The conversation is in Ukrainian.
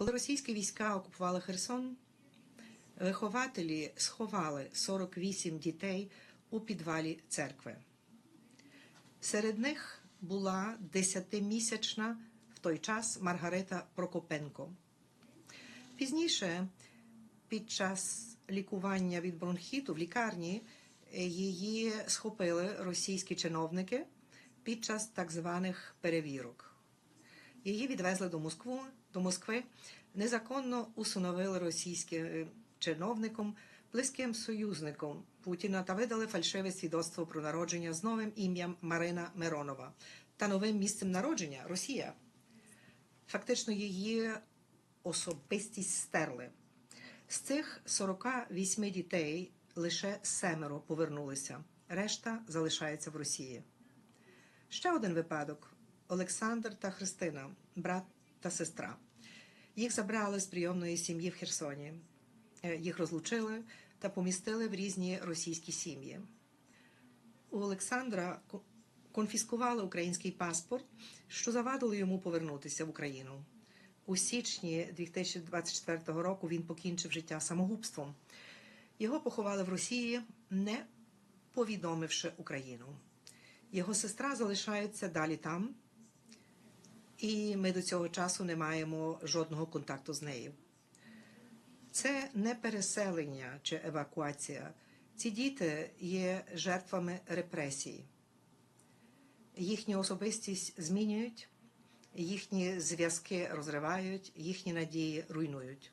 Коли російські війська окупували Херсон, вихователі сховали 48 дітей у підвалі церкви. Серед них була десятимісячна в той час Маргарита Прокопенко. Пізніше, під час лікування від бронхіту в лікарні, її схопили російські чиновники під час так званих перевірок. Її відвезли до Москву, до Москви, незаконно усиновили російським чиновником, близьким союзником Путіна та видали фальшиве свідоцтво про народження з новим ім'ям Марина Миронова та новим місцем народження Росія. Фактично її особистість стерли. З цих 48 дітей лише семеро повернулися, решта залишається в Росії. Ще один випадок: Олександр та Христина, брат та сестра. Їх забрали з прийомної сім'ї в Херсоні. Е, Їх розлучили та помістили в різні російські сім'ї. У Олександра ко- конфіскували український паспорт, що завадило йому повернутися в Україну. У січні 2024 року він покінчив життя самогубством. Його поховали в Росії, не повідомивши Україну. Його сестра залишається далі там, і ми до цього часу не маємо жодного контакту з нею. Це не переселення чи евакуація. Ці діти є жертвами репресій. Їхню особистість змінюють, їхні зв'язки розривають, їхні надії руйнують.